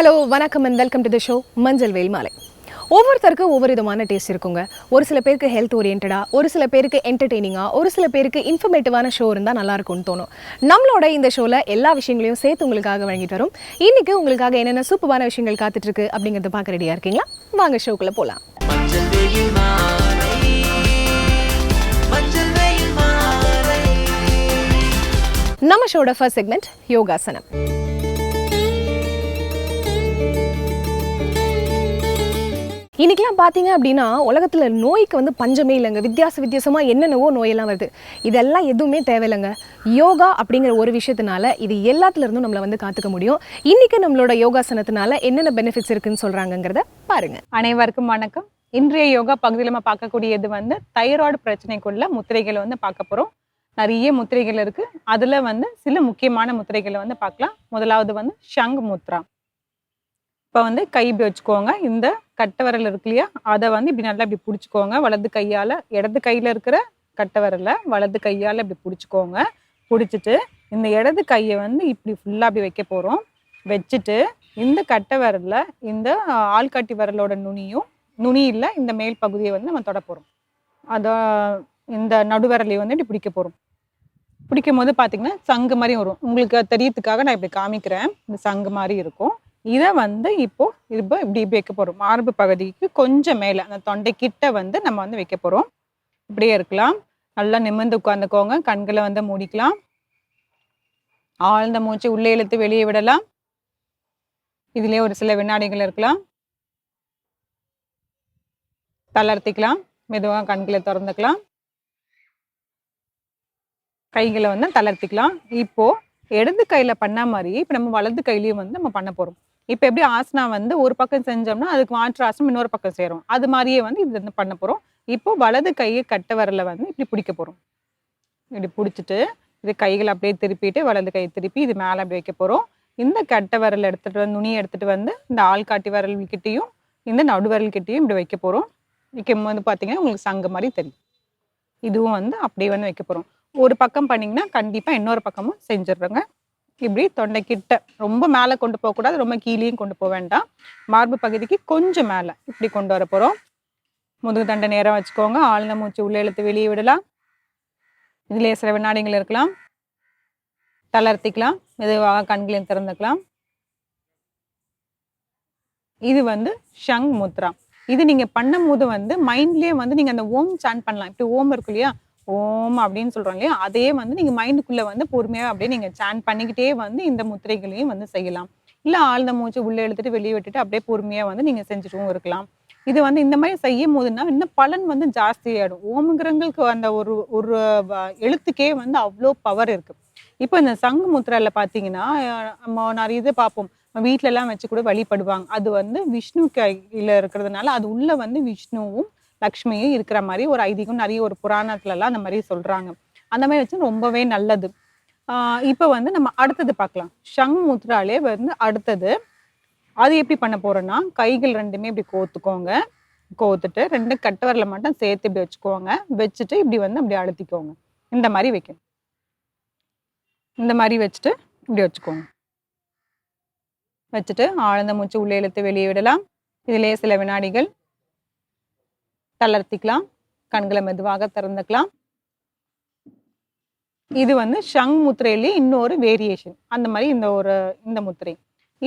Hello வணக்கம் and welcome to the show மஞ்சள் வேல் மாலை. ஒவ்வொருத்தருக்கும் ஒவ்வொரு விதமான டேஸ்ட் இருக்குங்க. ஒரு சில பேருக்கு ஹெல்த் ஓரியன்டா ஒரு சில பேருக்கு என்டர்டெய்னிங்காக ஒரு சில பேருக்கு இன்ஃபர்மேட்டிவான ஷோ இருந்தால் நல்லா இருக்கும்னு தோணும். நம்மளோட இந்த ஷோவில் எல்லா விஷயங்களையும் சேர்த்து உங்களுக்காக வழங்கிட்டு வரோம். இன்னைக்கு உங்களுக்காக என்னென்ன சூப்பரான விஷயங்கள் காத்துட்டு இருக்கு அப்படிங்கிறத பார்க்க ரெடியாக இருக்கீங்களா? வாங்க ஷோக்குள்ளே போகலாம் நம்ம ஷோட ஃபர்ஸ்ட் செக்மெண்ட் யோகாசனம். இன்றைக்கெலாம் பார்த்தீங்க அப்படின்னா உலகத்தில் நோய்க்கு வந்து பஞ்சமே இல்லைங்க. வித்தியாச வித்தியாசமாக என்னென்னவோ நோயெல்லாம் வருது. இதெல்லாம் எதுவுமே தேவையில்லைங்க. யோகா அப்படிங்கிற ஒரு விஷயத்தினால இது எல்லாத்துலேருந்தும் நம்மளை வந்து காத்துக்க முடியும். இன்றைக்கி நம்மளோட யோகாசனத்தினால என்னென்ன பெனிஃபிட்ஸ் இருக்குன்னு சொல்கிறாங்கங்கிறத பாருங்கள் அனைவருக்கும் வணக்கம். இன்றைய யோகா பகுதியில் நம்ம பார்க்கக்கூடியது வந்து தைராய்டு பிரச்சனைக்குள்ள முத்திரைகளை வந்து பார்க்க போகிறோம் நிறைய முத்திரைகள் இருக்குது அதில் வந்து சில முக்கியமான முத்திரைகளை வந்து பார்க்கலாம். முதலாவது வந்து ஷங் முத்ரா. இப்போ வந்து கை வச்சுக்கோங்க. இந்த கட்டை விரல் இருக்கு இல்லையா அதை வந்து இப்படி நல்லா இப்படி பிடிச்சிக்கோங்க. வலது கையால் இடது கையில் இருக்கிற கட்டை விரலை வலது கையால் இப்படி பிடிச்சிக்கோங்க. பிடிச்சிட்டு இந்த இடது கையை வந்து இப்படி ஃபுல்லாக அப்படி வைக்க போகிறோம் வச்சுட்டு இந்த கட்டை விரலில் இந்த ஆள்காட்டி விரலோட நுனியும் நுனியில் இந்த மேல் பகுதியை வந்து நம்ம தொட போகிறோம் அதை இந்த நடுவிரலையும் வந்து இப்படி பிடிக்க போகிறோம் பிடிக்கும் போது பார்த்தீங்கன்னா சங்கு மாதிரி வரும். உங்களுக்கு அது தெரியறதுக்காக நான் இப்படி காமிக்கிறேன். இந்த சங்கு மாதிரி இருக்கும். இதை வந்து இப்போது இப்போ இப்படி வைக்க போகிறோம் மார்பு பகுதிக்கு கொஞ்சம் மேலே அந்த தொண்டை கிட்ட வந்து நம்ம வந்து வைக்க போகிறோம் இப்படியே இருக்கலாம். நல்லா நிமிர்ந்து உட்காந்துக்கோங்க கண்களை வந்து மூடிக்கலாம். ஆழ்ந்த மூச்சு உள்ளே இழுத்து வெளியே விடலாம். இதுலேயே ஒரு சில வினாடிகள் இருக்கலாம். தளர்த்திக்கலாம். மெதுவாக கண்களை திறந்துக்கலாம். கைகளை வந்து தளர்த்திக்கலாம். இப்போது இடது கையில் பண்ண மாதிரி இப்போ நம்ம வலது கையிலையும் வந்து நம்ம பண்ண போகிறோம் இப்போ எப்படி ஆசனா வந்து ஒரு பக்கம் செஞ்சோம்னா அதுக்கு மாற்று ஆசனம் இன்னொரு பக்கம் சேரும். அது மாதிரியே வந்து இது வந்து பண்ண போகிறோம் இப்போ வலது கையை கட்ட வரல வந்து இப்படி பிடிக்க போகிறோம் இப்படி பிடிச்சிட்டு இது கைகளை அப்படியே திருப்பிட்டு வலது கையை திருப்பி இது மேலே அப்படி வைக்க போகிறோம் இந்த கட்டை விரல் எடுத்துகிட்டு வந்து நுனி எடுத்துகிட்டு வந்து இந்த ஆள்காட்டி விரல் கிட்டேயும் இந்த நடுவரல் கிட்டேயும் இப்படி வைக்க போகிறோம் வைக்கும் போது பார்த்தீங்கன்னா உங்களுக்கு சங்கு மாதிரி தெரியும். இதுவும் வந்து அப்படியே வந்து வைக்க போகிறோம் ஒரு பக்கம் பண்ணிங்கன்னா கண்டிப்பாக இன்னொரு பக்கமும் செஞ்சிடுறோங்க. இப்படி தொண்டைக்கிட்ட ரொம்ப மேலே கொண்டு போகக்கூடாது ரொம்ப கீழேயும் கொண்டு போக வேண்டாம். மார்பு பகுதிக்கு கொஞ்சம் மேலே இப்படி கொண்டு வர போகிறோம் முதுகு தண்டை நேரம் வச்சுக்கோங்க. ஆழ்ந்த மூச்சு உள்ளே இழுத்து வெளியே விடலாம். இதுலேயே சில வினாடிகள் இருக்கலாம். தளர்த்திக்கலாம். மெதுவாக கண்களையும் திறந்துக்கலாம். இது வந்து ஷங் முத்ரா. இது நீங்க பண்ணும்போது வந்து மைண்ட்லேயே வந்து நீங்கள் அந்த ஓம் சான் பண்ணலாம். இப்படி ஓம் இருக்கு இல்லையா? ஓம் அப்படின்னு சொல்றோம் இல்லையா? அதே வந்து நீங்க மைண்டுக்குள்ள வந்து பொறுமையா அப்படியே நீங்க சேன் பண்ணிக்கிட்டே வந்து இந்த முத்திரைகளையும் வந்து செய்யலாம். இல்ல ஆழ்ந்த மூச்சு உள்ள இழுத்துட்டு வெளியே விட்டுட்டு அப்படியே பொறுமையா வந்து நீங்க செஞ்சுட்டும் இருக்கலாம். இது வந்து இந்த மாதிரி செய்யும் போதுன்னா இன்னும் பலன் வந்து ஜாஸ்தி ஆயிடும். அந்த ஒரு ஒரு எழுத்துக்கே வந்து அவ்வளோ பவர் இருக்கு. இப்போ இந்த சங்கு முத்திரையில பாத்தீங்கன்னா நம்ம நிறைய இது பார்ப்போம். வீட்டிலலாம் எல்லாம் வச்சு கூட வழிபடுவாங்க. அது வந்து விஷ்ணு கையில இருக்கிறதுனால அது உள்ள வந்து விஷ்ணுவும் லக்ஷ்மியும் இருக்கிற மாதிரி ஒரு ஐதீகம் நிறைய ஒரு புராணத்துலலாம் அந்த மாதிரி சொல்கிறாங்க அந்த மாதிரி வச்சு ரொம்பவே நல்லது. இப்போ வந்து நம்ம அடுத்தது பார்க்கலாம். ஷங் முத்ராலே வந்து அடுத்தது அது எப்படி பண்ண போகிறோன்னா கைகள் ரெண்டுமே இப்படி கோத்துக்கோங்க. கோத்துட்டு ரெண்டு கட்டவரில் மட்டும் சேர்த்து இப்படி வச்சுக்கோங்க. வச்சுட்டு இப்படி வந்து அப்படி அழுத்திக்கோங்க. இந்த மாதிரி வைக்கணும். இந்த மாதிரி வச்சுட்டு இப்படி வச்சுக்கோங்க. வச்சுட்டு ஆழ்ந்த மூச்சு உள்ளே இழுத்து வெளியே விடலாம். இதிலே சில வினாடிகள். தளர்த்திக்கலாம். கண்களை மெதுவாக திறந்துக்கலாம். இது வந்து ஷங் முத்திரையிலேயே இன்னொரு வேரியேஷன் அந்த மாதிரி இந்த ஒரு இந்த முத்திரை.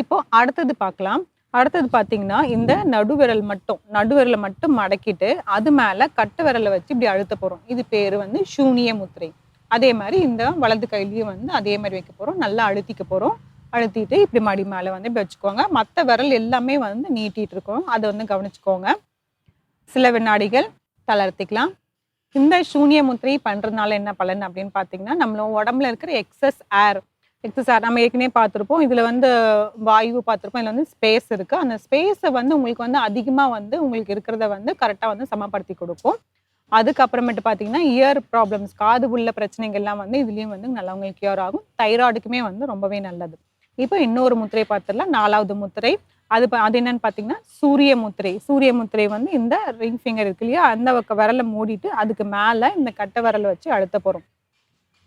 இப்போ அடுத்தது பார்க்கலாம். அடுத்தது பார்த்தீங்கன்னா இந்த நடுவிரல் மட்டும் நடுவிரலை மட்டும் மடக்கிட்டு அது மேலே கட்டு விரலை வச்சு இப்படி அழுத்த போகிறோம் இது பேர் வந்து சூனிய முத்திரை. அதே மாதிரி இந்த வலது கையிலையும் வந்து அதே மாதிரி வைக்க போகிறோம் நல்லா அழுத்திக்க போகிறோம் அழுத்திட்டு இப்படி மடி மேலே வந்து இப்படி வச்சுக்கோங்க. மற்ற விரல் எல்லாமே வந்து நீட்டிகிட்டு இருக்கோம். அதை வந்து கவனிச்சுக்கோங்க. சில வினாடிகள் தளர்த்திக்கலாம். இந்த சூனிய முத்திரை பண்ணுறதுனால என்ன பலன் அப்படின்னு பார்த்தீங்கன்னா நம்மளோட உடம்புல இருக்கிற எக்ஸஸ் ஏர் எக்ஸஸ் ஏர் நம்ம ஏற்கனவே பார்த்துருப்போம். இதில் வந்து வாயு பார்த்துருப்போம். இதில் வந்து ஸ்பேஸ் இருக்குது அந்த ஸ்பேஸை வந்து உங்களுக்கு வந்து அதிகமாக வந்து உங்களுக்கு இருக்கிறத வந்து கரெக்டாக வந்து சமப்படுத்தி கொடுக்கும். அதுக்கப்புறமேட்டு பார்த்தீங்கன்னா இயர் ப்ராப்ளம்ஸ் காது உள்ள பிரச்சனைகள்லாம் வந்து இதுலேயும் வந்து நல்லவங்களுக்கு கியூர் ஆகும். தைராய்டுக்குமே வந்து ரொம்பவே நல்லது. இப்போ இன்னொரு முத்திரை பார்த்துடலாம். நாலாவது முத்திரை. அது அது என்னன்னு பார்த்தீங்கன்னா சூரிய முத்திரை. சூரிய முத்திரை வந்து இந்த ரிங் ஃபிங்கர் இருக்கு இல்லையா? அந்த பக்க விரலை மூடிட்டு அதுக்கு மேலே இந்த கட்டை விரலை வச்சு அழுத்த போகிறோம்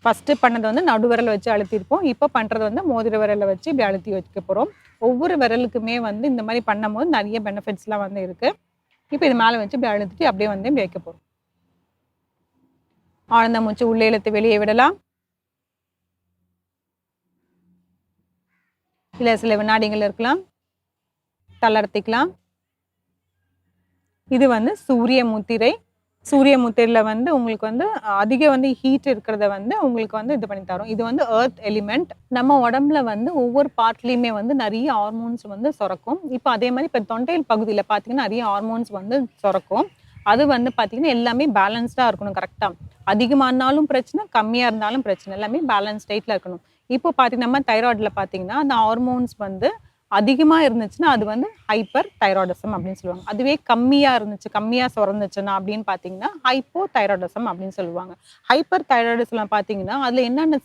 ஃபஸ்ட்டு பண்ணது வந்து நடுவிரலை வச்சு அழுத்திருப்போம். இப்போ பண்ணுறது வந்து மோதிர விரலை வச்சு இப்படி அழுத்தி வைக்க போகிறோம் ஒவ்வொரு விரலுக்குமே வந்து இந்த மாதிரி பண்ணும்போது நிறைய பெனிஃபிட்ஸ்லாம் வந்து இருக்குது இப்போ இது மேலே வச்சு இப்படி அழுத்திட்டு அப்படியே வந்து இப்படி வைக்க போகிறோம் ஆழ்ந்த மூச்சு உள்ளே இழுத்து வெளியே விடலாம். இல்லை சில வினாடிகள் இருக்கலாம். தளர்த்திக்கலாம். இது வந்து சூரிய முத்திரை. சூரிய முத்திரையில் வந்து உங்களுக்கு வந்து அதிக வந்து ஹீட் இருக்கிறத வந்து உங்களுக்கு வந்து இது பண்ணி தரும். இது வந்து ஏர்த் எலிமெண்ட் நம்ம உடம்புல வந்து ஒவ்வொரு பார்ட்லேயுமே வந்து நிறைய ஹார்மோன்ஸ் வந்து சுரக்கும். இப்போ அதே மாதிரி இப்போ தொண்டையில் பகுதியில் பார்த்தீங்கன்னா நிறைய ஹார்மோன்ஸ் வந்து சுரக்கும். அது வந்து பார்த்தீங்கன்னா எல்லாமே பேலன்ஸ்டாக இருக்கணும் கரெக்டாக அதிகமானாலும் பிரச்சனை கம்மியாக இருந்தாலும் பிரச்சனை. எல்லாமே பேலன்ஸ் ஸ்டேட்டில் இருக்கணும். இப்போ பார்த்தீங்கன்னா நம்ம தைராய்டில் பார்த்தீங்கன்னா அந்த ஹார்மோன்ஸ் வந்து அதிகமாக இருந்துச்சுன்னா அது வந்து ஹைப்பர் தைராய்டிசம் அப்படின்னு சொல்லுவாங்க. அதுவே கம்மியாக இருந்துச்சு கம்மியாக சுரந்துச்சுன்னா அப்படின்னு பார்த்தீங்கன்னா ஹைப்போ தைராய்டிசம் அப்படின்னு சொல்லுவாங்க. ஹைப்பர் தைராய்டிசம்லாம் பார்த்தீங்கன்னா அதில் என்னென்ன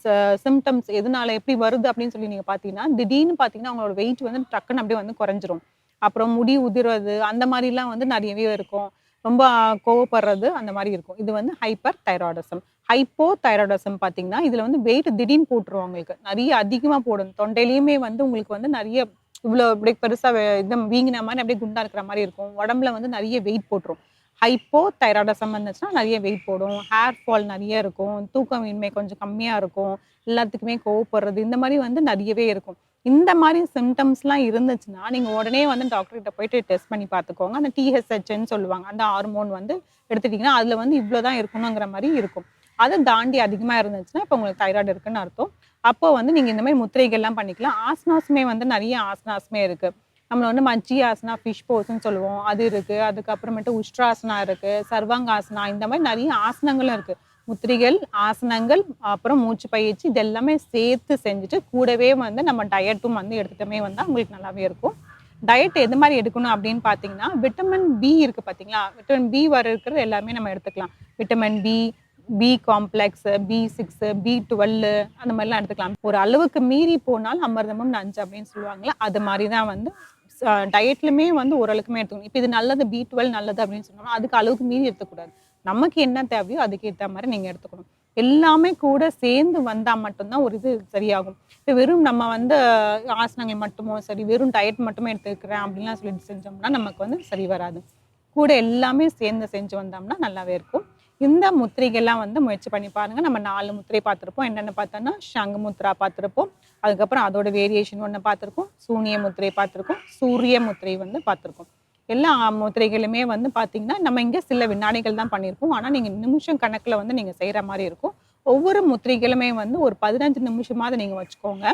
சிம்டம்ஸ் எதனால எப்படி வருது அப்படின்னு சொல்லி நீங்கள் பார்த்தீங்கன்னா திடீர்னு பார்த்தீங்கன்னா அவங்களோட வெயிட் வந்து டக்குன்னு அப்படியே வந்து குறைஞ்சிரும். அப்புறம் முடி உதிர்றது அந்த மாதிரிலாம் வந்து நிறையவே இருக்கும். ரொம்ப கோவப்படுறது அந்த மாதிரி இருக்கும். இது வந்து ஹைப்பர் தைராய்டிசம் ஹைப்போ தைராய்டிசம் பார்த்தீங்கன்னா இதில் வந்து வெயிட் திடீர்னு போட்டுருவோம் உங்களுக்கு நிறைய அதிகமாக போடும். தொண்டையிலையுமே வந்து உங்களுக்கு வந்து நிறைய இவ்வளோ அப்படியே பெருசாக இது வீங்கின மாதிரி அப்படியே குண்டா இருக்கிற மாதிரி இருக்கும். உடம்புல வந்து நிறைய வெயிட் போட்டுரும். ஹைப்போ தைராய்டசம் இருந்துச்சுன்னா நிறைய வெயிட் போடும். ஹேர் ஃபால் நிறைய இருக்கும். தூக்கமின்மை கொஞ்சம் கம்மியாக இருக்கும். எல்லாத்துக்குமே கோவப்படுறது இந்த மாதிரி வந்து நிறையவே இருக்கும். இந்த மாதிரி சிம்டம்ஸ்லாம் இருந்துச்சுன்னா நீங்கள் உடனே வந்து டாக்டர்கிட்ட போயிட்டு டெஸ்ட் பண்ணி பார்த்துக்கோங்க. அந்த டிஹெச்ஹெச்ன்னு சொல்லுவாங்க. அந்த ஹார்மோன் வந்து எடுத்துட்டிங்கன்னா அதில் வந்து இவ்வளோ தான் இருக்கணுங்கிற மாதிரி இருக்கும். அதை தாண்டி அதிகமாக இருந்துச்சுன்னா இப்போ உங்களுக்கு தைராய்டு இருக்குன்னு அர்த்தம். அப்போ வந்து நீங்கள் இந்த மாதிரி முத்திரைகள்லாம் பண்ணிக்கலாம். ஆசனாஸுமே வந்து நிறைய ஆசனாஸுமே இருக்குது நம்மள வந்து மஜ்ஜி ஆசனா ஃபிஷ் போஸ்ன்னு சொல்லுவோம். அது இருக்குது அதுக்கப்புறமேட்டு உஷ்ட்ராசனா இருக்குது சர்வாங்காசனா இந்த மாதிரி நிறைய ஆசனங்களும் இருக்குது முத்திரிகள் ஆசனங்கள் அப்புறம் மூச்சு பயிற்சி இது எல்லாமே சேர்த்து செஞ்சுட்டு கூடவே வந்து நம்ம டயட்டும் வந்து எடுத்துட்டோமே வந்தால் உங்களுக்கு நல்லாவே இருக்கும். டயட் எது மாதிரி எடுக்கணும் அப்படின்னு பார்த்தீங்கன்னா விட்டமின் பி இருக்குது பார்த்தீங்களா விட்டமின் பி வர இருக்கிறது எல்லாமே நம்ம எடுத்துக்கலாம். Vitamin B B complex B six B twelve அந்த மாதிரிலாம் எடுத்துக்கலாம். ஒரு அளவுக்கு மீறி போனால் அமிர்தமும் நஞ்சு அப்படின்னு சொல்லுவாங்களே அது மாதிரி தான் வந்து டயட்லுமே வந்து ஓரளவுக்குமே எடுத்துக்கணும். இப்போ இது நல்லது பி டுவெல் நல்லது அப்படின்னு சொன்னோம்னா அதுக்கு அளவுக்கு மீறி எடுத்துக்கூடாது நமக்கு என்ன தேவையோ அதுக்கேற்ற மாதிரி நீங்கள் எடுத்துக்கணும். எல்லாமே கூட சேர்ந்து வந்தால் மட்டும்தான் ஒரு இது சரியாகும். இப்போ வெறும் நம்ம வந்து ஆசனங்கள் மட்டுமோ சரி வெறும் டயட் மட்டுமே எடுத்துக்கிறேன் அப்படின்லாம் சொல்லிட்டு செஞ்சோம்னா நமக்கு வந்து சரி வராது. கூட எல்லாமே சேர்ந்து செஞ்சு வந்தோம்னா நல்லாவே இருக்கும். இந்த முத்திரைகள்லாம் வந்து முயற்சி பண்ணி பாருங்க. நம்ம நாலு முத்திரை பார்த்துருப்போம். என்னென்ன பார்த்தோன்னா சங்கு முத்ரா பார்த்துருப்போம். அதுக்கப்புறம் அதோட வேரியேஷன் ஒன்று பார்த்துருக்கோம். சூனிய முத்திரை பார்த்துருக்கோம். சூரிய முத்திரை வந்து பார்த்துருக்கோம். எல்லா முத்திரைகளுமே வந்து பார்த்தீங்கன்னா நம்ம இங்கே சில வினாடிகள் தான் பண்ணியிருப்போம் ஆனால் நீங்கள் நிமிஷம் கணக்கில் வந்து நீங்கள் செய்கிற மாதிரி இருக்கும். ஒவ்வொரு முத்திரைகளுமே வந்து ஒரு பதினஞ்சு நிமிஷமாவது நீங்கள் வச்சுக்கோங்க.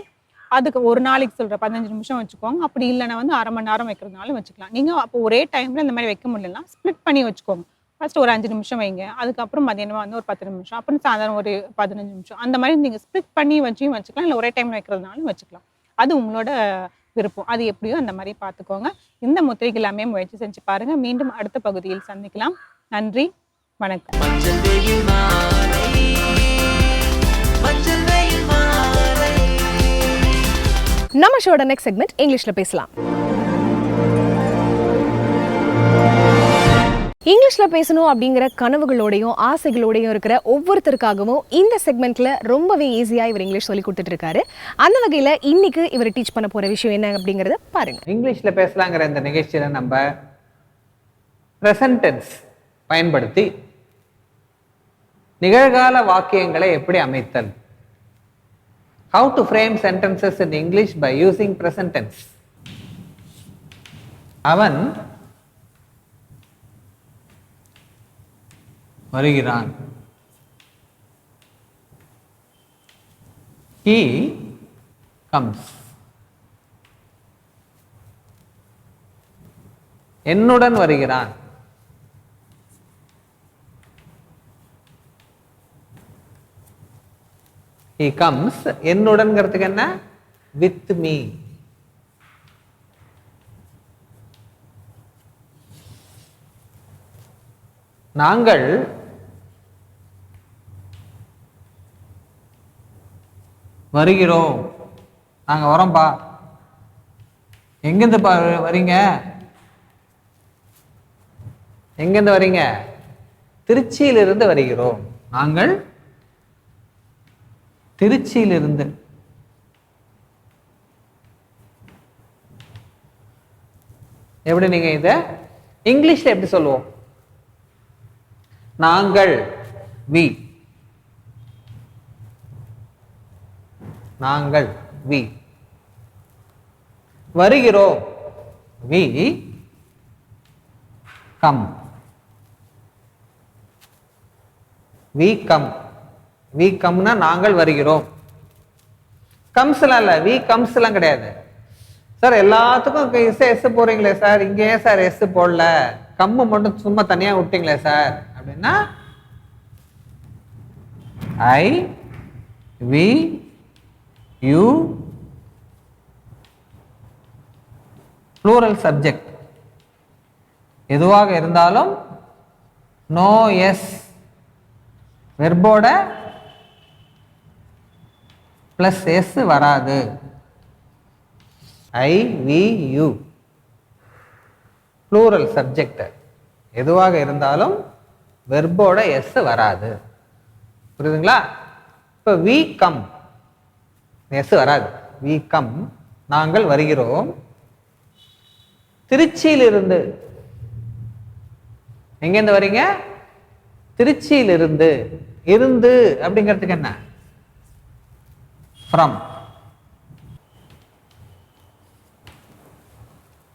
அதுக்கு ஒரு நாளைக்கு சொல்கிற பதினஞ்சு நிமிஷம் வச்சுக்கோங்க. அப்படி இல்லைன்னா வந்து அரை மணி நேரம் வைக்கிறதுனாலும் வச்சுக்கலாம். நீங்கள் அப்போ ஒரே டைமில் இந்த மாதிரி வைக்க முடியலன்னா ஸ்ப்ளிட் பண்ணி வச்சுக்கோங்க. ஃபஸ்ட்டு ஒரு அஞ்சு நிமிஷம் வைங்க. அதுக்கப்புறம் மதியானம் வந்து ஒரு பத்து நிமிஷம். அப்புறம் சாயந்தரம் ஒரு பதினஞ்சு நிமிஷம். அந்த மாதிரி நீங்கள் ஸ்ப்ளிட் பண்ணி வச்சும் வச்சுக்கலாம். இல்லை ஒரே டைம் வைக்கிறதுனாலும் வச்சுக்கலாம். அது உங்களோட விருப்பம். அது எப்படியோ அந்த மாதிரி பார்த்துக்கோங்க. இந்த முத்திரைகள் எல்லாமே முயற்சி செஞ்சு பாருங்க. மீண்டும் அடுத்த பகுதியில் சந்திக்கலாம். நன்றி. வணக்கம். நம்ம ஷோட நெக்ஸ்ட் செக்மெண்ட் இங்கிலீஷ்ல பேசலாம். இங்கிலீஷ்ல பேசணும் அப்படிங்கிற கனவுகளோடையும் ஆசைகளோடையும் இருக்கிற ஒவ்வொருத்தருக்காகவும் இந்த செக்மெண்ட்ல ரொம்பவே ஈஸியா இவர் இங்கிலீஷ் சொல்லி கொடுத்துட்டு இருக்காரு அந்த வகையில இன்னைக்கு இவர் டீச் பண்ண போற விஷயம் என்ன அப்படிங்கறத பாருங்க. இங்கிலீஷில் பேசலாங்கிற இந்த நிகழ்ச்சியில் நம்ம ப்ரெசன்டென்ஸ் பயன்படுத்தி நிகழ்கால வாக்கியங்களை எப்படி அமைத்தல்? How to frame sentences in English by using present tense அவன் வருகிறான். He comes. என்னுடன் வருகிறான். He comes. என்னுடன்ங்கிறதுக்கு என்ன? With me. நாங்கள் வருகிறோம். நாங்கள் வரோம்ப்பா எங்கேருந்துப்பா வரீங்க? எங்கேருந்து வரீங்க? திருச்சியிலிருந்து வருகிறோம். நாங்கள் திருச்சியிலிருந்து. எப்படி நீங்க இத? இங்கிலீஷ்ல எப்படி சொல்லுவோம்? நாங்கள் வி நாங்கள் வி வருகிறோம் we come we come we கம்னா நாங்கள் வருகிறோம். கம்ஸ்லாம் இல்லை வி கம்ஸ்லாம் கிடையாது. சார் எல்லாத்துக்கும் எஸ் எஸ் போறீங்களே சார் இங்க ஏன் சார் எஸ் போடல? கம்மு மட்டும் சும்மா தனியா விட்டீங்களே சார் அப்படின்னா I we you plural subject எதுவாக இருந்தாலும் நோ எஸ் வெர்போட ப்ளஸ் எஸ் வராது. I we you plural subject எதுவாக இருந்தாலும் வெர்போட எஸ் வராது. புரியுதுங்களா? இப்போ வி கம் எஸ் வராது. வி கம் நாங்கள் வருகிறோம். திருச்சியிலிருந்து. எங்கேருந்து வரீங்க? திருச்சியிலிருந்து. இருந்து அப்படிங்கிறதுக்கு என்ன? From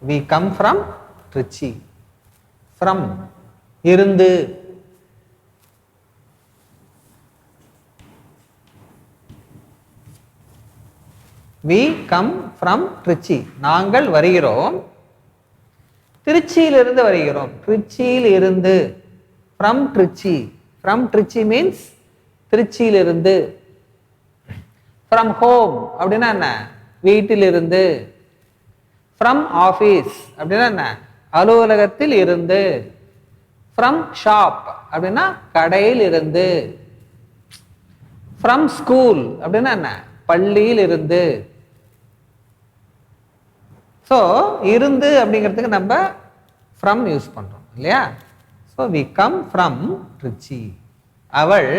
we come from Trichy from இருந்து. வி கம் ஃப்ரம் திருச்சி நாங்கள் வருகிறோம். திருச்சியிலிருந்து வருகிறோம். திருச்சியில் இருந்து from Trichy from Trichy means திருச்சியிலிருந்து. ஃப்ரம் ஹோம் அப்படின்னா என்ன? வீட்டிலிருந்து. ஃப்ரம் ஆஃபீஸ் அப்படின்னா என்ன? அலுவலகத்தில் இருந்து ஃப்ரம் ஷாப் அப்படின்னா கடையில் இருந்து ஃப்ரம் ஸ்கூல் அப்படின்னா என்ன? பள்ளியில் இருந்து ஸோ இருந்து அப்படிங்கிறதுக்கு நம்ம ஃப்ரம் யூஸ் பண்ணுறோம் இல்லையா? So we come from Trichy அவள்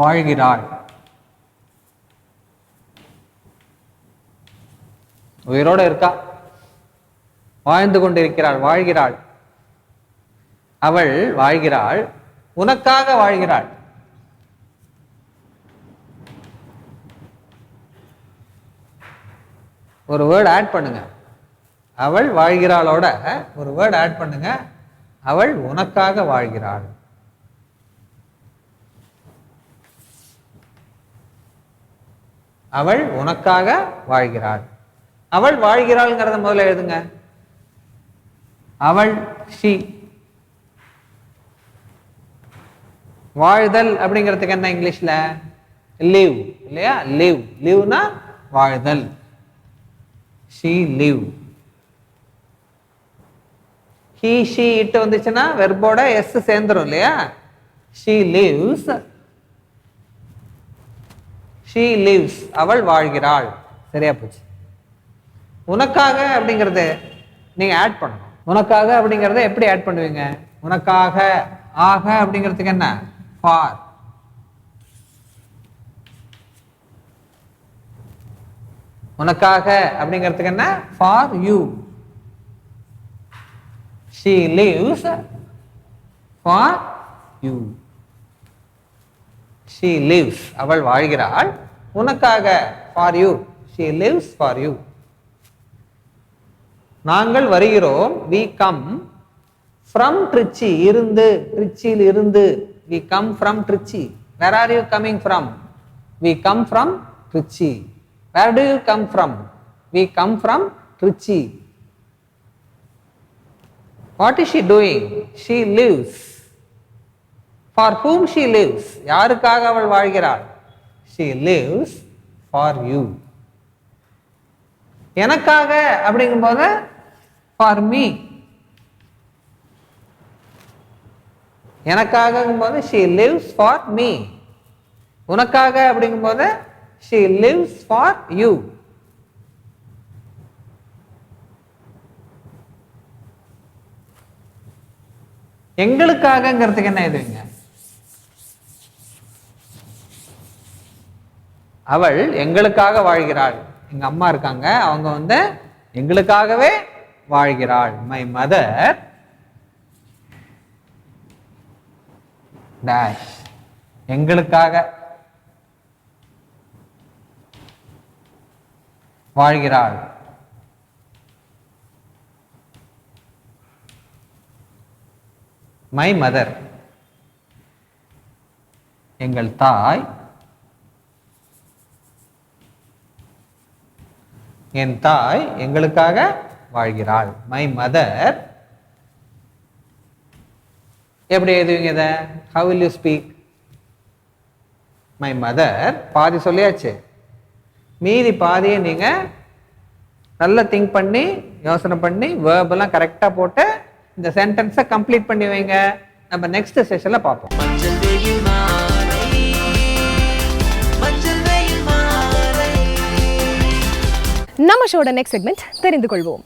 வாழ்கிறாள். உயிரோட இருக்கா? வாழ்ந்து கொண்டிருக்கிறாள் வாழ்கிறாள். அவள் வாழ்கிறாள் உனக்காக வாழ்கிறாள். ஒரு வேர்டு ஆட் பண்ணுங்க. அவள் வாழ்கிறாளோட ஒரு வேர்டு ஆட் பண்ணுங்க. அவள் உனக்காக வாழ்கிறாள். அவள் உனக்காக வாழ்கிறாள். அவள் வாழ்கிறாள்ங்கிறத முதல்ல எழுதுங்க. அவள் ஷி வாழ்தல் அப்படிங்கிறதுக்கு என்ன இங்கிலீஷில்? லீவ் இல்லையா? லீவ் லீவ்னா வாழ்தல். ஷீ லிவ் ஹீ ஷீ இட்டு வந்துச்சுன்னா வெர்போட எஸ் சேர்ந்துரும் இல்லையா? ஷீ லிவ்ஸ் ஷீ லிவ்ஸ் அவள் வாழ்கிறாள். சரியா போச்சு. உனக்காக அப்படிங்கிறது நீங்கள் ஆட் பண்ணணும். உனக்காக அப்படிங்கறத எப்படி ஆட் பண்ணுவீங்க? உனக்காக ஆக அப்படிங்கிறதுக்கு என்ன? ஃபார் உனக்காக அப்படிங்கிறதுக்கு என்ன? For you she lives for you she lives அவள் வாழ்கிறாள் உனக்காக. For you she lives for you நாங்கள் வருகிறோம். வி கம் ஃப்ரம் ட்ரிச்சி இருந்து ட்ரிச்சியில் இருந்து. We come from Trichy where are you coming from we come from Trichy where do you come from we come from Trichy what is she doing she lives for whom she lives யாருக்காக அவள் வாழ்கிறாள்? She lives for you எனக்காக அப்படிங்கும்போது for me எனக்காகங்கும்போது she lives for me உனக்காக அப்படிங்கும்போது she lives for you. எங்களுக்காகங்கிறதுக்கு என்ன எதுங்க அவள் எங்களுக்காக வாழ்கிறாள். எங்க அம்மா இருக்காங்க அவங்க வந்து எங்களுக்காகவே வாழ்கிறாள். மை மதர் டேஷ் எங்களுக்காக வாழ்கிறாள் மை மதர் எங்கள் தாய் என் தாய் எங்களுக்காக வாழ்கிறாள். மை மதர் எப்படி எழுதுவீங்க இதை? How will you speak my mother பாதி சொல்லியாச்சு. மீதி பாதியை நீங்கள் நல்லா திங்க் பண்ணி யோசனை பண்ணி வேர்பெல்லாம் கரெக்டாக போட்டு இந்த சென்டென்ஸை கம்ப்ளீட் பண்ணி வைங்க. நம்ம நெக்ஸ்ட் செஷனில் பார்ப்போம். நம்ம ஷோட நெக்ஸ்ட் செக்மெண்ட் தெரிந்து கொள்வோம்.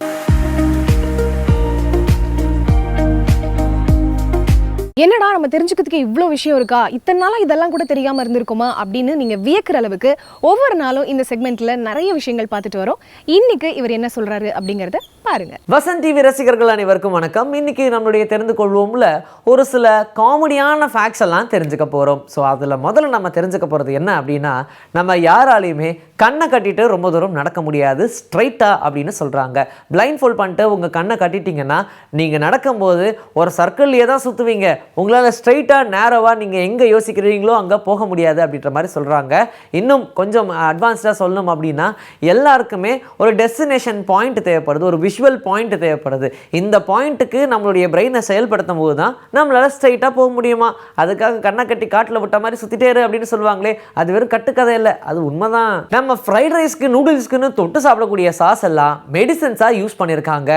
என்னடா நம்ம தெரிஞ்சுக்கிறதுக்கு இவ்வளோ விஷயம் இருக்கா? இத்தனை நாளா இதெல்லாம் கூட தெரியாம இருந்திருக்குமா? அப்படின்னு நீங்க வியக்கிற அளவுக்கு ஒவ்வொரு நாளும் இந்த செக்மெண்ட்ல நிறைய விஷயங்கள் பார்த்துட்டு வரோம். இன்னைக்கு இவர் என்ன சொல்றாரு அப்படிங்கறத பாருங்க. வசந்த் டிவி ரசிகர்கள் அனைவருக்கும் வணக்கம். இன்னைக்கு நம்மளுடைய தெரிந்து கொள்வோம்ல ஒரு சில காமெடியான ஃபேக்ட்ஸ் எல்லாம் தெரிஞ்சுக்க போகிறோம் ஸோ அதில் முதல்ல நம்ம தெரிஞ்சுக்க போகிறது என்ன அப்படின்னா நம்ம யாராலையுமே கண்ணை கட்டிட்டு ரொம்ப தூரம் நடக்க முடியாது. ஸ்ட்ரைட்டாக அப்படின்னு சொல்கிறாங்க பிளைண்ட் ஃபோல்ட் பண்ணிட்டு உங்கள் கண்ணை கட்டிட்டீங்கன்னா நீங்கள் நடக்கும்போது ஒரு சர்க்கிள்லேயே தான் சுற்றுவீங்க உங்களால் ஸ்ட்ரைட்டாக நேரோவாக நீங்கள் எங்கே யோசிக்கிறீங்களோ அங்கே போக முடியாது அப்படின்ற மாதிரி சொல்கிறாங்க இன்னும் கொஞ்சம் அட்வான்ஸ்டாக சொல்லணும் அப்படின்னா எல்லாருக்குமே ஒரு டெஸ்டினேஷன் பாயிண்ட் தேவைப்படுது ஒரு விஷுவல் பாயிண்ட் தேவைப்படுது. இந்த பாயிண்ட்டுக்கு நம்மளுடைய பிரெயினை செயல்படுத்தும் போது தான் நம்மளால் ஸ்ட்ரைட்டாக போக முடியுமா? அதுக்காக கண்ணை கட்டி காட்டில் விட்ட மாதிரி சுற்றிட்டேரு அப்படின்னு சொல்லுவாங்களே அது வெறும் கட்டுக்கதை இல்லை அது உண்மைதான். நம்ம ஃப்ரைட் ரைஸ்க்கு நூடுல்ஸ்க்குன்னு தொட்டு சாப்பிடக்கூடிய சாஸ் எல்லாம் மெடிசன்ஸாக யூஸ் பண்ணியிருக்காங்க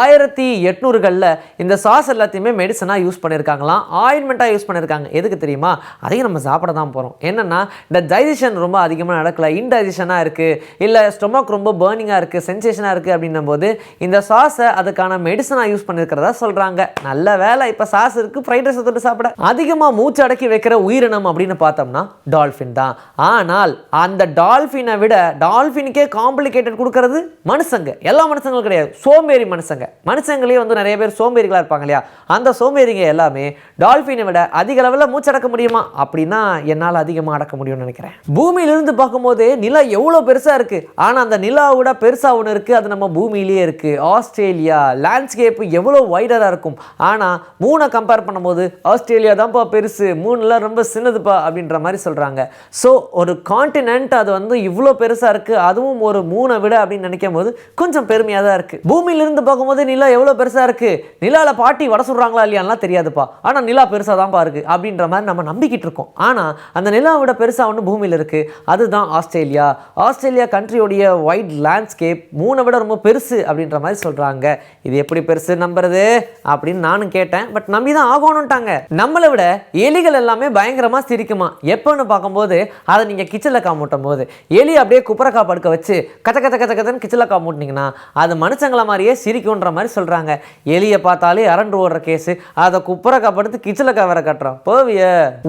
ஆயிரத்தி எட்நூறுகளில் இந்த சாஸ் எல்லாத்தையுமே மெடிசனாக யூஸ் பண்ணியிருக்காங்களாம் ஆயின்மெண்ட்டாக யூஸ் பண்ணியிருக்காங்க எதுக்கு தெரியுமா? அதையும் நம்ம சாப்பிட தான் போகிறோம் என்னென்னா இந்த டைஜஷன் ரொம்ப அதிகமாக நடக்கல. இன்டைஜஷனாக இருக்குது இல்லை ஸ்டொமக் ரொம்ப பேர்னிங்காக இருக்குது சென்சேஷனாக இருக்குது அப்படின்னும் போது இந்த சாஸை அதுக்கான மெடிசனாக யூஸ் பண்ணியிருக்கிறதா சொல்கிறாங்க நல்ல வேலை இப்போ சாஸ் இருக்குது ஃப்ரைட் ரைஸ் தொட்டு சாப்பிட. அதிகமாக மூச்சு அடக்கி வைக்கிற உயிரினம் அப்படின்னு பார்த்தோம்னா டால்ஃபின் தான். ஆனால் அந்த டால்ஃபினை விட டால்ஃபினுக்கே காம்ப்ளிகேட்டட் கொடுக்கறது மனுஷங்க. எல்லா மனுஷங்களும் கிடையாது. சோம்பேறி மனுஷங்க. மனுஷங்களே வந்து நிறைய பேர் சோம்பேறிகளாக இருப்பாங்க இல்லையா? அந்த சோம்பேறிங்க எல்லாமே டால்ஃபினை விட அதிக லெவலில் மூச்சடக்க முடியுமா? அப்படின்னா என்னால் அதிகமாக அடக்க முடியும்னு நினைக்கிறேன். பூமியிலிருந்து பார்க்கும்போது நிலா எவ்வளோ பெருசாக இருக்குது ஆனால் அந்த நிலாவோட பெருசாக ஒன்று இருக்குது அது நம்ம பூமியிலேயே இருக்குது ஆஸ்திரேலியா லேண்ட்ஸ்கேப்பு எவ்வளோ வைடராக இருக்கும். ஆனால் மூணை கம்பேர் பண்ணும்போது ஆஸ்திரேலியா தான்ப்பா பெருசு மூணுலாம் ரொம்ப சின்னதுப்பா அப்படின்ற மாதிரி சொல்கிறாங்க ஸோ ஒரு கான்டினென்ட் அது வந்து இவ்வளோ பெருசாக இருக்குது அதுவும் ஒரு மூணை விட அப்படின்னு நினைக்கும் போது கொஞ்சம் பெருமையாக தான் இருக்குது பூமியிலிருந்து பார்க்கும்போது நிலா எவ்வளோ பெருசாக இருக்குது நிலாவில் பாட்டி வட சொல்கிறாங்களா இல்லையான்லாம் தெரியாதுப்பா. ஆனால் நிலா பெருசாக தான்ப்பா இருக்குது அப்படின்ற மாதிரி நம்ம நம்பிக்கிட்டு இருக்கோம். ஆனால் அந்த நிலாவோட பெருசாக ஒன்று பூமியில் இருக்குது அதுதான் ஆஸ்திரேலியா. ஆஸ்திரேலியா கண்ட்ரியோடைய ஒயிட் லேண்ட்ஸ்கேப் மூணை விட ரொம்ப பெருசு அப்படின்ற மாதிரி சொல்கிறாங்க இது எப்படி பெருசு நம்புறது அப்படின்னு நானும் கேட்டேன். பட் நம்பி தான் ஆகணும்ட்டாங்க. நம்மளை விட எலிகள் எல்லாமே பயங்கரமாக சிரிக்குமா? எப்போன்னு பார்க்கும்போது அதை நீங்கள் கிச்சனில் காமூட்டும் போது எலி அப்படியே குப்பரக்கா படுக்க வச்சு கச்ச கச்ச கச்ச கச்சன்னு கிச்சனில் காமூட்டினீங்கன்னா அது மனுஷங்களை மாதிரியே சிரிக்குன்ற மாதிரி சொல்கிறாங்க எலியை பார்த்தாலே அரண்டு ஓடுற கேஸு அதை குப்பரக்கா படுத்து கிச்சலக்கா கவரை கட்டுறோம் போவிய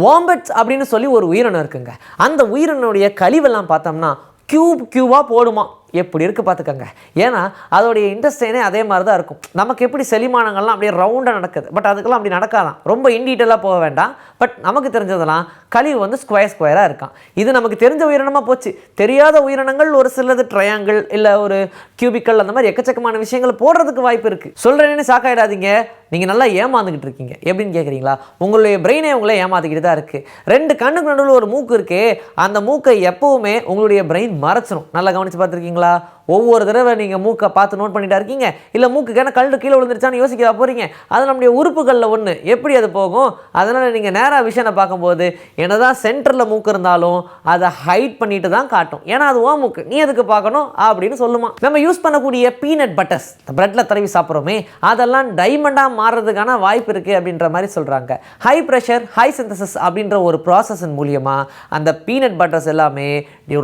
வாம்பட்ஸ் அப்படின்னு சொல்லி ஒரு உயிரினம் இருக்குங்க. அந்த உயிரினுடைய கழிவெல்லாம் பார்த்தோம்னா கியூப் கியூவாக போடுமா. எப்படி இருக்குது பார்த்துக்கங்க. ஏன்னா அதோடைய இன்ட்ரெஸ்டைனே அதே மாதிரி தான் இருக்கும். நமக்கு எப்படி செலிமானங்கள்லாம் அப்படியே ரவுண்டாக நடக்குது. பட் அதுக்கெல்லாம் அப்படி நடக்காதான். ரொம்ப இன்டீட்டெயிலாக போக வேண்டாம். பட் நமக்கு தெரிஞ்சதெல்லாம் கழிவு வந்து ஸ்கொயர் ஸ்கொயராக இருக்கான் இது நமக்கு தெரிஞ்ச உயிரினமாக போச்சு. தெரியாத உயிரினங்கள் ஒரு சிலது ட்ரையாங்கிள் இல்லை ஒரு கியூபிக்கல் அந்த மாதிரி எக்கச்சக்கமான விஷயங்கள் போடுறதுக்கு வாய்ப்பு இருக்குது சொல்கிறேன்னு சாக்காயிடாதீங்க. நீங்கள் நல்லா ஏமாந்துக்கிட்டு இருக்கீங்க. எப்படின்னு கேட்குறீங்களா உங்களுடைய பிரெயினே உங்களை ஏமாத்திக்கிட்டு தான் இருக்குது ரெண்டு கண்ணுக்கு நடுவில் ஒரு மூக்கு இருக்கு அந்த மூக்கை எப்போவுமே உங்களுடைய பிரெயின் மறைச்சிரும். நல்லா கவனித்து பார்த்துருக்கீங்களா? বাংলা ஒவ்வொரு தடவை நீங்கள் மூக்கை பார்த்து நோட் பண்ணிட்டா இருக்கீங்க. இல்லை மூக்கு கேன கல்டு கீழே விழுந்துருச்சான்னு யோசிக்க போகிறீங்க அது நம்முடைய உறுப்புகளில் ஒன்று எப்படி அது போகும்? அதனால் நீங்கள் நேராக விஷனை பார்க்கும்போது என்னதான் சென்டரில் மூக்கு இருந்தாலும் அதை ஹைட் பண்ணிட்டு தான் காட்டும். ஏன்னா அது ஓ மூக்கு. நீ எதுக்கு பார்க்கணும்? அப்படின்னு சொல்லுமா. நம்ம யூஸ் பண்ணக்கூடிய பீனட் பட்டர்ஸ் பிரெட்டில் தடவி சாப்பிட்றோமே அதெல்லாம் டைமண்டாக மாறுறதுக்கான வாய்ப்பு இருக்குது அப்படின்ற மாதிரி சொல்கிறாங்க ஹை ப்ரெஷர் ஹை சிந்தசிஸ் அப்படின்ற ஒரு ப்ராசஸின் மூலியமாக அந்த பீனட் பட்டர்ஸ் எல்லாமே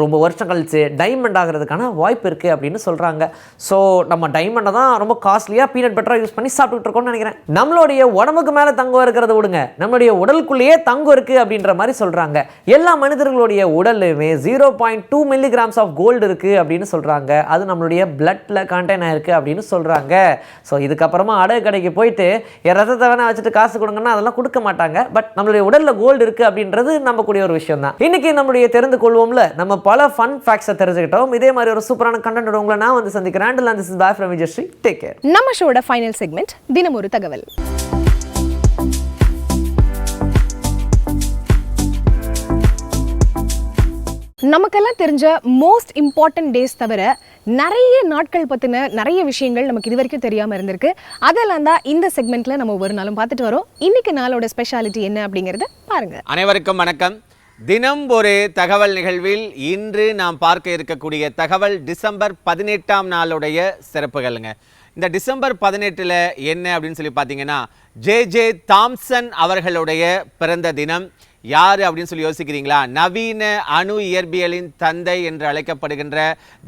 ரொம்ப வருஷம் கழிச்சு டைமண்ட் ஆகிறதுக்கான வாய்ப்பு இருக்குது அப்படின்னு சொல்கிறாங்க ஸோ நம்ம டைமண்டை தான் ரொம்ப காஸ்ட்லியாக பீனட் பட்டராக யூஸ் பண்ணி சாப்பிட்டுட்டு இருக்கோம்னு நினைக்கிறேன். நம்மளுடைய உடம்புக்கு மேலே தங்கம் இருக்கிறத விடுங்க. நம்மளுடைய உடலுக்குள்ளேயே தங்கம் இருக்குது அப்படின்ற மாதிரி சொல்கிறாங்க எல்லா மனிதர்களுடைய உடல்லையுமே zero point two milligrams of gold இருக்குது அப்படின்னு சொல்கிறாங்க அது நம்மளுடைய பிளட்டில் கண்டெயின் ஆயிருக்கு அப்படின்னு சொல்கிறாங்க ஸோ இதுக்கப்புறமா அடகு கடைக்கு போயிட்டு என் ரத்தத்தை வேணால் வச்சுட்டு காசு கொடுங்கன்னா அதெல்லாம் கொடுக்க மாட்டாங்க. பட் நம்மளுடைய உடலில் கோல்டு இருக்குது அப்படின்றது நம்பக்கூடிய ஒரு விஷயம் தான் இன்னைக்கு நம்மளுடைய தெரிந்து கொள்வோம்ல நம்ம பல ஃபன் ஃபேக்ட்ஸை தெரிஞ்சுக்கிட்டோம். இதே மாதிரி ஒரு சூப்பரான கண்டென்ட் உங்களை நான் வந்து சந்திக்கிறேன். And this is boy from Vijayasri take care நம்ம ஷோட ஃபைனல் செக்மெண்ட் தினம் ஒரு தகவல். நமக்கெல்லாம் தெரிஞ்ச மோஸ்ட் இம்பார்ட்டன்ட் டேஸ் தவிர நிறைய நாட்கள் பற்றின நிறைய விஷயங்கள் நமக்கு இது வரைக்கும் தெரியாமல் இருந்திருக்கு. அதெல்லாம் தான் இந்த செக்மெண்ட்டில் நம்ம ஒரு நாளும் பார்த்துட்டு வரோம். இன்னைக்கு நாளோட ஸ்பெஷாலிட்டி என்ன அப்படிங்கிறத பாருங்க. அனைவருக்கும் வணக்கம். தினம் ஒரு தகவல் நிகழ்வில் இன்று நாம் பார்க்க இருக்கக்கூடிய தகவல் டிசம்பர் பதினெட்டாம் நாளுடைய சிறப்புகளுங்க. இந்த டிசம்பர் பதினெட்டில் என்ன அப்படின்னு சொல்லி பார்த்தீங்கன்னா ஜே ஜே தாம்சன் அவர்களுடைய பிறந்த தினம். யார் அப்படின்னு சொல்லி யோசிக்கிறீங்களா? நவீன அணு இயற்பியலின் தந்தை என்று அழைக்கப்படுகின்ற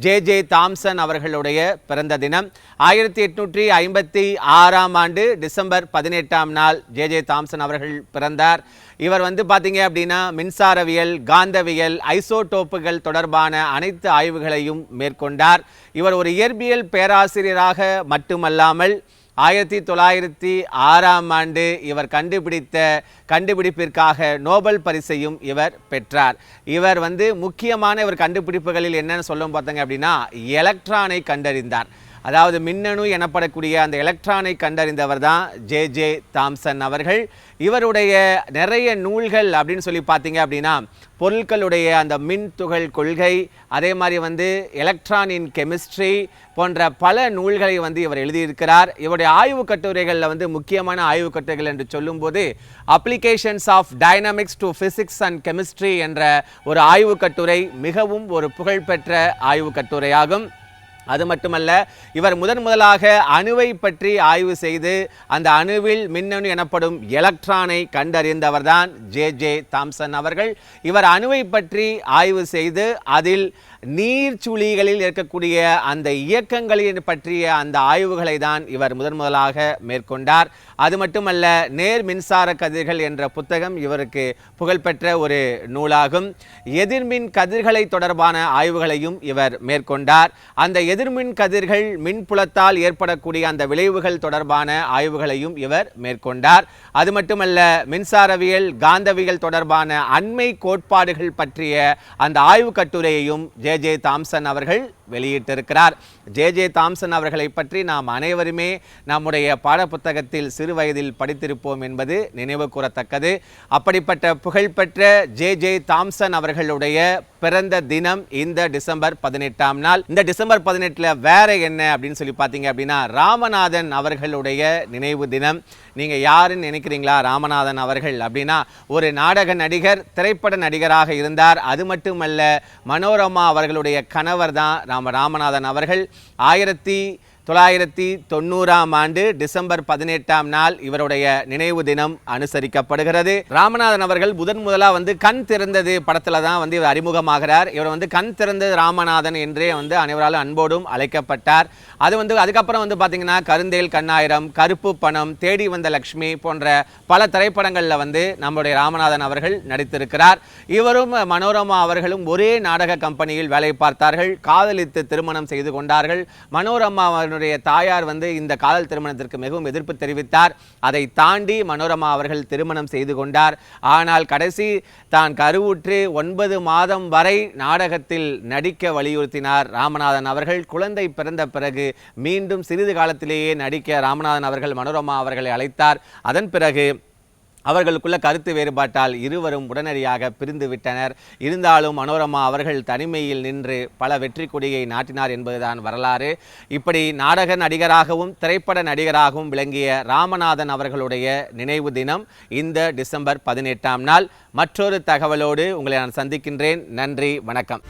ஜே ஜே தாம்சன் அவர்களுடைய பிறந்த தினம். ஆயிரத்தி எட்நூற்றி ஐம்பத்தி ஆறாம் ஆண்டு டிசம்பர் பதினெட்டாம் நாள் ஜே ஜே தாம்சன் அவர்கள் பிறந்தார். இவர் வந்து பார்த்தீங்க அப்படின்னா மின்சாரவியல் காந்தவியல் ஐசோடோப்புகள் தொடர்பான அனைத்து ஆய்வுகளையும் மேற்கொண்டார். இவர் ஒரு இயற்பியல் பேராசிரியராக மட்டுமல்லாமல் ஆயிரத்தி தொள்ளாயிரத்தி ஆறாம் ஆண்டு இவர் கண்டுபிடித்த கண்டுபிடிப்பிற்காக நோபல் பரிசையும் இவர் பெற்றார். இவர் வந்து முக்கியமான இவர் கண்டுபிடிப்புகளில் என்னன்னு சொல்லும் பார்த்தங்க அப்படின்னா எலக்ட்ரானை கண்டறிந்தார். அதாவது மின்னணு எனப்படக்கூடிய அந்த எலக்ட்ரானை கண்டறிந்தவர் தான் ஜே. ஜே. தாம்சன் அவர்கள். இவருடைய நிறைய நூல்கள் அப்படின்னு சொல்லி பார்த்தீங்க அப்படின்னா பொருட்களுடைய அந்த மின் துகள் கொள்கை அதே மாதிரி வந்து எலக்ட்ரானின் கெமிஸ்ட்ரி போன்ற பல நூல்களை வந்து இவர் எழுதியிருக்கிறார். இவருடைய ஆய்வு கட்டுரைகளில் வந்து முக்கியமான ஆய்வு கட்டுரைகள் என்று சொல்லும்போது applications of dynamics to physics and chemistry என்ற ஒரு ஆய்வு கட்டுரை மிகவும் ஒரு புகழ்பெற்ற ஆய்வு கட்டுரையாகும். அது மட்டுமல்ல இவர் முதன் முதலாக அணுவை பற்றி ஆய்வு செய்து அந்த அணுவில் மின்னணு எனப்படும் எலக்ட்ரானை கண்டறிந்தவர்தான் ஜே ஜே தாம்சன் அவர்கள். இவர் அணுவை பற்றி ஆய்வு செய்து அதில் நீர்ச்சுழிகளில் இருக்கக்கூடிய அந்த இயக்கங்களின் பற்றிய அந்த ஆய்வுகளை தான் இவர் முதன் முதலாக மேற்கொண்டார். அது மட்டுமல்ல நேர் மின்சார கதிர்கள் என்ற புத்தகம் இவருக்கு புகழ்பெற்ற ஒரு நூலாகும். எதிர்மின் கதிர்களை தொடர்பான ஆய்வுகளையும் இவர் மேற்கொண்டார். அந்த எதிர்மின் கதிர்கள் மின்புலத்தால் ஏற்படக்கூடிய அந்த விளைவுகள் தொடர்பான ஆய்வுகளையும் இவர் மேற்கொண்டார். அது மட்டுமல்ல மின்சாரவியல் காந்தவியல் தொடர்பான அண்மை கோட்பாடுகள் பற்றிய அந்த ஆய்வு கட்டுரையையும் ஜே ஜே தாம்சன் அவர்கள் வெளியிட்டிருக்கிறார். ஜே. ஜே. தாம்சன் அவர்களை பற்றி நாம் அனைவருமே நம்முடைய பாடப்புத்தகத்தில் சிறு வயதில் படித்திருப்போம் என்பது நினைவு கூறத்தக்கது. அப்படிப்பட்ட புகழ்பெற்ற ஜே. ஜே. தாம்சன் அவர்களுடைய பிறந்த தினம் இந்த டிசம்பர் பதினெட்டாம் நாள். இந்த டிசம்பர் பதினெட்டில் வேற என்ன அப்படின்னு சொல்லி பார்த்தீங்க அப்படின்னா ராமநாதன் அவர்களுடைய நினைவு தினம். நீங்கள் யாருன்னு நினைக்கிறீங்களா ராமநாதன் அவர்கள்? அப்படின்னா ஒரு நாடக நடிகர் திரைப்பட நடிகராக இருந்தார். அது மட்டுமல்ல மனோரமா அவர்களுடைய கணவர் தான் ராம ராமநாதன் அவர்கள் ஆயிரத்தி தொள்ளாயிரத்தி தொண்ணூறாம் ஆண்டு டிசம்பர் பதினெட்டாம் நாள் இவருடைய நினைவு தினம் அனுசரிக்கப்படுகிறது. ராமநாதன் அவர்கள் முதன் முதலாக வந்து கண் திறந்தது படத்தில் தான் வந்து இவர் அறிமுகமாகிறார். இவர் வந்து கண் திறந்தது ராமநாதன் என்றே வந்து அனைவராலும் அன்போடும் அழைக்கப்பட்டார். அது வந்து அதுக்கப்புறம் வந்து பார்த்தீங்கன்னா கருந்தேல் கண்ணாயிரம் கருப்பு பணம் தேடி வந்த லக்ஷ்மி போன்ற பல திரைப்படங்களில் வந்து நம்முடைய ராமநாதன் அவர்கள் நடித்திருக்கிறார். இவரும் மனோரமா அவர்களும் ஒரே நாடக கம்பெனியில் வேலை பார்த்தார்கள். காதலித்து திருமணம் செய்து கொண்டார்கள். மனோரமா அவருடைய தாயார் வந்து இந்த காதல் திருமணத்திற்கு மிகவும் எதிர்ப்பு தெரிவித்தார். அதை தாண்டி மனோரமா அவர்கள் திருமணம் செய்து கொண்டார். ஆனால் கடைசி தான் கருவுற்று ஒன்பது மாதம் வரை நாடகத்தில் நடிக்க வலியுறுத்தினார் ராமநாதன் அவர்கள். குழந்தை பிறந்த பிறகு மீண்டும் சிறிது காலத்திலேயே நடிக்க ராமநாதன் அவர்கள் மனோரமா அவர்களை அழைத்தார். அதன் பிறகு அவர்களுக்குள்ள கருத்து வேறுபாட்டால் இருவரும் உடனடியாக பிரிந்து விட்டனர் இருந்தாலும் மனோரமா அவர்கள் தனிமையில் நின்று பல வெற்றி கொடியை நாட்டினார் என்பதுதான் வரலாறு. இப்படி நாடக நடிகராகவும் திரைப்பட நடிகராகவும் விளங்கிய ராமநாதன் அவர்களுடைய நினைவு தினம் இந்த டிசம்பர் பதினெட்டாம் நாள். மற்றொரு தகவலோடு உங்களை நான் சந்திக்கின்றேன். நன்றி வணக்கம்.